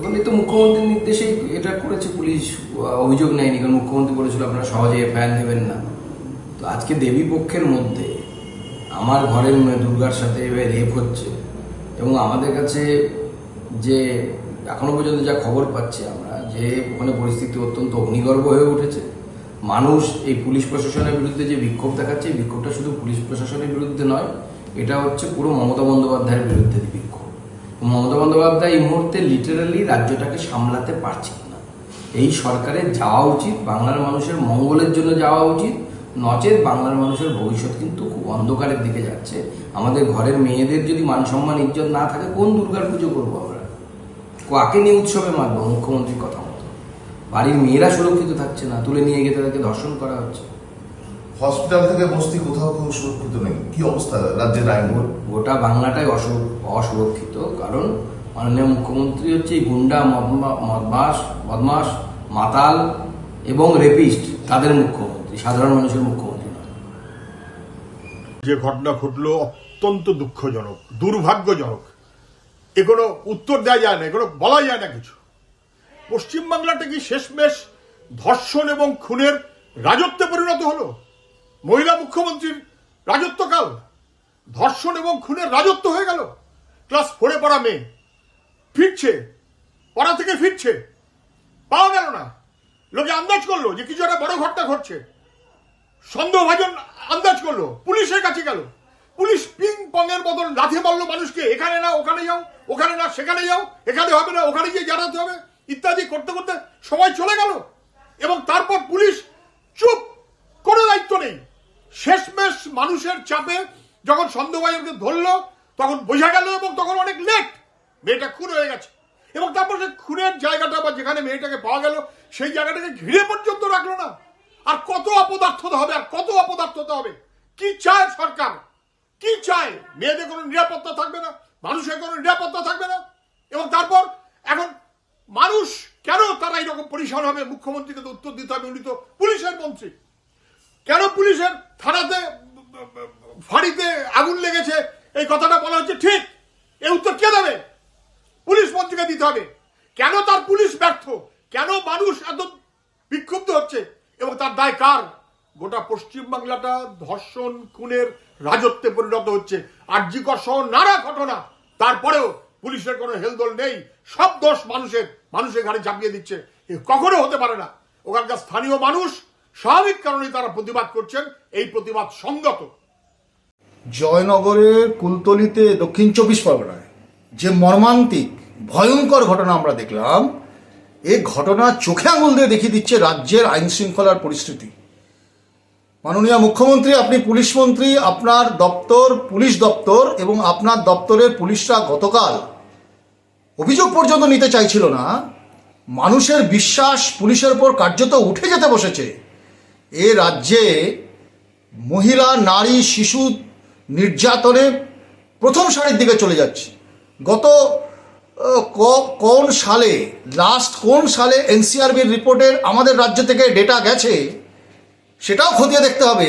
তখন এই তো মুখ্যমন্ত্রীর নির্দেশেই এটা করেছে পুলিশ অভিযোগ নেয়নি, কারণ মুখ্যমন্ত্রী বলেছিল আপনারা সহজে এফআইআর নেবেন না। তো আজকে দেবী পক্ষের মধ্যে আমার ঘরের দুর্গার সাথে এভাবে রেপ হচ্ছে এবং আমাদের কাছে যে এখনও পর্যন্ত যা খবর পাচ্ছি আমরা, যে ওখানে পরিস্থিতি অত্যন্ত অগ্নিগর্ভ হয়ে উঠেছে। মানুষ এই পুলিশ প্রশাসনের বিরুদ্ধে যে বিক্ষোভ দেখাচ্ছে, এই বিক্ষোভটা শুধু পুলিশ প্রশাসনের বিরুদ্ধে নয়, এটা হচ্ছে পুরো মমতা বন্দ্যোপাধ্যায়ের বিরুদ্ধে বিক্ষোভ। মমতা বন্দ্যোপাধ্যায় এই মুহূর্তে লিটারালি রাজ্যটাকে সামলাতে পারছেন না। এই সরকারের যাওয়া উচিত, বাংলার মানুষের মঙ্গলের জন্য যাওয়া উচিত, নচেত বাংলার মানুষের ভবিষ্যৎ কিন্তু খুব অন্ধকারের দিকে যাচ্ছে। আমাদের ঘরের মেয়েদের যদি মান সম্মান ইজ্জত না থাকে, কোন দুর্গার পুজো করব আমরা? কাকে নিয়ে উৎসবে মারবো মুখ্যমন্ত্রীর কথা মতো। বাড়ির মেয়েরা সুরক্ষিত থাকছে না, তুলে নিয়ে গিয়ে তাদেরকে ধর্ষণ করা হচ্ছে। হসপিটাল থেকে বস্তি কোথাও কেউ সুরক্ষিত নেই। কি অবস্থা রাজ্যের আইনগুলো গোটা বাংলাটাই অসু- অসুরক্ষিত। কারণ মাননীয় মুখ্যমন্ত্রী হচ্ছে গুন্ডা মদমা- মদমাস বদমাস মাতাল এবং রেপিস্ট তাদের মুখ্যমন্ত্রী সাধারণ মানুষের মুখ্যমন্ত্রী নয়। যে ঘটনা ঘটলো অত্যন্ত দুঃখজনক দুর্ভাগ্যজনক। এগুলো উত্তর দেওয়া যায় না এগুলো বলা যায় না কিছু। পশ্চিমবাংলাটা কি শেষমেশ ধর্ষণ এবং খুনের রাজত্বে পরিণত হলো? মহিলা মুখ্যমন্ত্রীর রাজত্বকাল। ধর্ষণ এবং খুনের রাজত্ব হয়ে গেল। ক্লাস ফোরে পড়া মেয়ে। ফিরছে। পড়া থেকে ফিরছে। পাওয়া গেল না। লোকে আন্দাজ করল যে কিছু একটা বড় ঘটনা ঘটছে। সন্দেহভাজন আন্দাজ করল। পুলিশের কাছে গেল। পুলিশ পিং পং এর বদল লাথি মারলো মানুষকে। এখানে না ওখানে যাও, ওখানে না সেখানে যাও, এখানে হবে না, ওখানে গিয়ে জানাতে হবে। ইত্যাদি করতে করতে সময় চলে গেল। এবং তারপর পুলিশ চুপ, কোনো দায়িত্ব নেই। শেষমেশ মানুষের চাপে যখন সন্দেহভাজনকে ধরলো, তখন বোঝা গেল এবং তখন অনেক লেট মেয়েটা খুন হয়ে গেছে। এবং তারপর সে খুনের জায়গাটা বা যেখানে মেয়েটাকে পাওয়া গেল, সেই জায়গাটাকে ঘিরে পর্যন্ত রাখল না। আর কত অপদার্থতা হবে, আর কত অপদার্থতা হবে? কি চায় সরকার? কি চায়? মেয়েদের কোনো নিরাপত্তা থাকবে না, মানুষের কোনো নিরাপত্তা থাকবে না। এবং তারপর এখন মানুষ কেন তারা এরকম পরিসর হবে? মুখ্যমন্ত্রীকে তো উত্তর দিতে হবে, উনি তো পুলিশের মন্ত্রী। কেন পুলিশের থানাতে, ফাঁড়িতে আগুন লেগেছে? এই কথাটা বলা হচ্ছে ঠিক। এই উত্তর কে দেবে? পুলিশ মন্ত্রীকে দিতে হবে। কেন তার পুলিশ ব্যর্থ? কেন মানুষ এত বিক্ষুব্ধ হচ্ছে? এবং তার দায় কার? গোটা পশ্চিম বাংলাটা ধর্ষণ, খুনের রাজত্বে পরিণত হচ্ছে। আর্যিকর সহ নানা ঘটনা। তারপরেও পুলিশের কোনো হেলদোল নেই। সব দোষ মানুষের। মানুষের ঘাড়ে চাপিয়ে দিচ্ছে। এ কখনো হতে পারে না। ওখানকার স্থানীয় মানুষ স্বাভাবিক কারণে তারা প্রতিবাদ করছেন, এই প্রতিবাদ সঙ্গত। জয়নগরের কুলতলিতে দক্ষিণ চব্বিশ পরগনায় যে মর্মান্তিক, ভয়ঙ্কর ঘটনা আমরা দেখলাম, এ ঘটনা চোখে আঙুল দিয়ে দেখিয়ে দিচ্ছে রাজ্যের আইন শৃঙ্খলার পরিস্থিতি। মাননীয় মুখ্যমন্ত্রী, আপনি পুলিশ মন্ত্রী, আপনার দপ্তর পুলিশ দপ্তর এবং আপনার দপ্তরের পুলিশরা গতকাল অভিযোগ পর্যন্ত নিতে চাইছিল না, মানুষের বিশ্বাস পুলিশের উপর কার্যত উঠে যেতে বসেছে। এ রাজ্যে মহিলা, নারী, শিশু নির্যাতনে প্রথম সারির দিকে চলে যাচ্ছে। গত কোন সালে লাস্ট কোন সালে এনসিআরবির রিপোর্টের আমাদের রাজ্য থেকে ডেটা গেছে, সেটাও খতিয়ে দেখতে হবে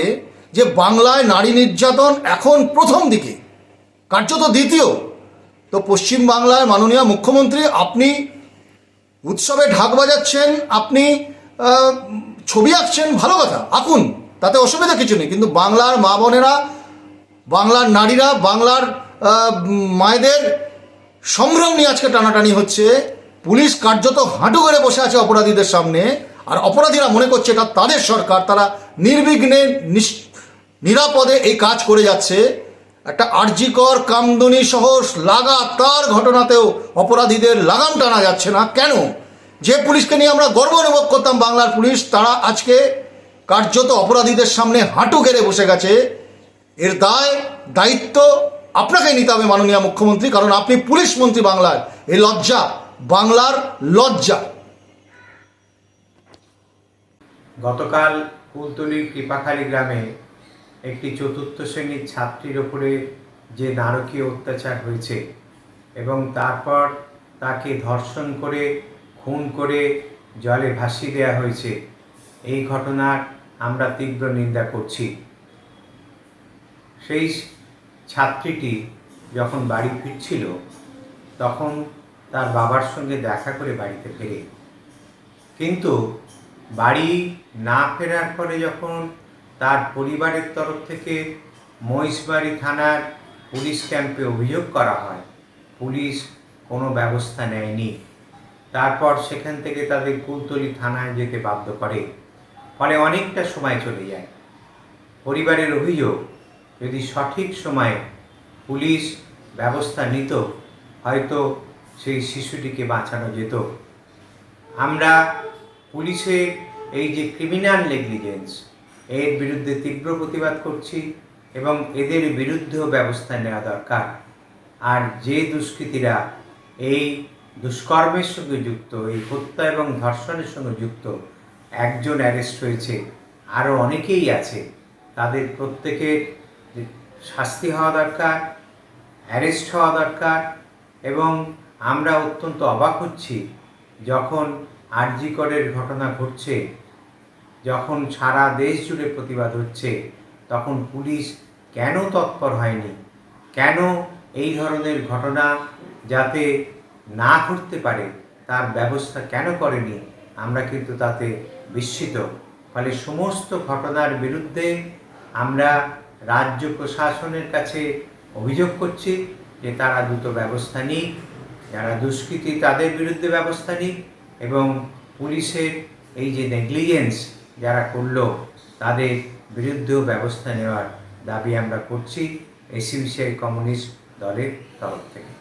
যে বাংলায় নারী নির্যাতন এখন প্রথম দিকে, কার্যত দ্বিতীয়। তো পশ্চিম বাংলার মাননীয় মুখ্যমন্ত্রী, আপনি উৎসবে ঢাক বাজাচ্ছেন, আপনি ছবি আঁকছেন ভালো কথা, আঁকুন, তাতে অসুবিধা কিছু নেই। কিন্তু বাংলার মা বোনেরা, বাংলার নারীরা, বাংলার মায়েদের সম্ভ্রম নিয়ে আজকে টানাটানি হচ্ছে। পুলিশ কার্যত হাঁটু করে বসে আছে অপরাধীদের সামনে, আর অপরাধীরা মনে করছে এটা তাদের সরকার, তারা নির্বিঘ্নে নিরাপদে এই কাজ করে যাচ্ছে। একটা আর্জিকর কামদুনি সহ লাগাতার ঘটনাতেও অপরাধীদের লাগাম টানা যাচ্ছে না। কেন? যে পুলিশকে নিয়ে আমরা গর্ব অনুভব করতাম বাংলার পুলিশ, তারা আজকে কার্যত অপরাধীদের সামনে হাঁটু গেড়ে বসে গেছে। এর দায়, দায়িত্ব আপনাকে নিতে হবে মাননীয় মুখ্যমন্ত্রী, কারণ আপনি পুলিশ মন্ত্রী বাংলার। এই লজ্জা, বাংলার লজ্জা। গতকাল কুলতলির কৃপাখালী গ্রামে একটি চতুর্থ শ্রেণির ছাত্রীর ওপরে যে নারকীয় অত্যাচার হয়েছে এবং তারপর তাকে ধর্ষণ করে খুন করে জলে ভাসিয়ে দেওয়া হয়েছে। এই ঘটনার আমরা তীব্র নিন্দা করছি। সেই ছাত্রীটি যখন বাড়ি ফিরছিল, তখন তার বাবার সঙ্গে দেখা করে বাড়িতে ফেরে। কিন্তু বাড়ি না ফেরার পরে যখন তার পরিবারের তরফ থেকে মহিষবাড়ি থানার পুলিশ ক্যাম্পে অভিযোগ করা হয়, পুলিশ কোনো ব্যবস্থা নেয়নি। তারপর সেখান থেকে তাদের কুলতলি থানায় যেতে বাধ্য করে। ফলে অনেকটা সময় চলে যায়। পরিবারের অভিযোগ, যদি সঠিক সময়ে পুলিশ ব্যবস্থা নিত, হয়তো সেই শিশুটিকে বাঁচানো যেত। আমরা পুলিশে এই যে ক্রিমিনাল নেগলিজেন্স এর বিরুদ্ধে তীব্র প্রতিবাদ করছি এবং এদের বিরুদ্ধেও ব্যবস্থা নেওয়া দরকার। আর যে দুষ্কৃতীরা এই দুষ্কর্মের সঙ্গে যুক্ত, এই হত্যা এবং ধর্ষণের সঙ্গে যুক্ত একজন অ্যারেস্ট হয়েছে আরও অনেকেই আছে। তাদের প্রত্যেকের শাস্তি হওয়া দরকার, অ্যারেস্ট হওয়া দরকার এবং আমরা অত্যন্ত অবাক হচ্ছি যখন আরজিকরের ঘটনা ঘটছে, যখন সারা দেশ জুড়ে প্রতিবাদ হচ্ছে, তখন পুলিশ কেন তৎপর হয়নি? কেন এই ধরনের ঘটনা যাতে না ঘটতে পারে তার ব্যবস্থা কেন করেনি, আমরা কিন্তু তাতে বিস্মিত। ফলে সমস্ত ঘটনার বিরুদ্ধে আমরা রাজ্য প্রশাসনের কাছে অভিযোগ করছি যে তারা দ্রুত ব্যবস্থা নিক, যারা দুষ্কৃতী তাদের বিরুদ্ধে ব্যবস্থা নিক এবং পুলিশের এই যে নেগলিজেন্স যারা করল, তাদের বিরুদ্ধেও ব্যবস্থা নেওয়ার দাবি আমরা করছি এসিবিসিআই কমিউনিস্ট দলের তরফ থেকে।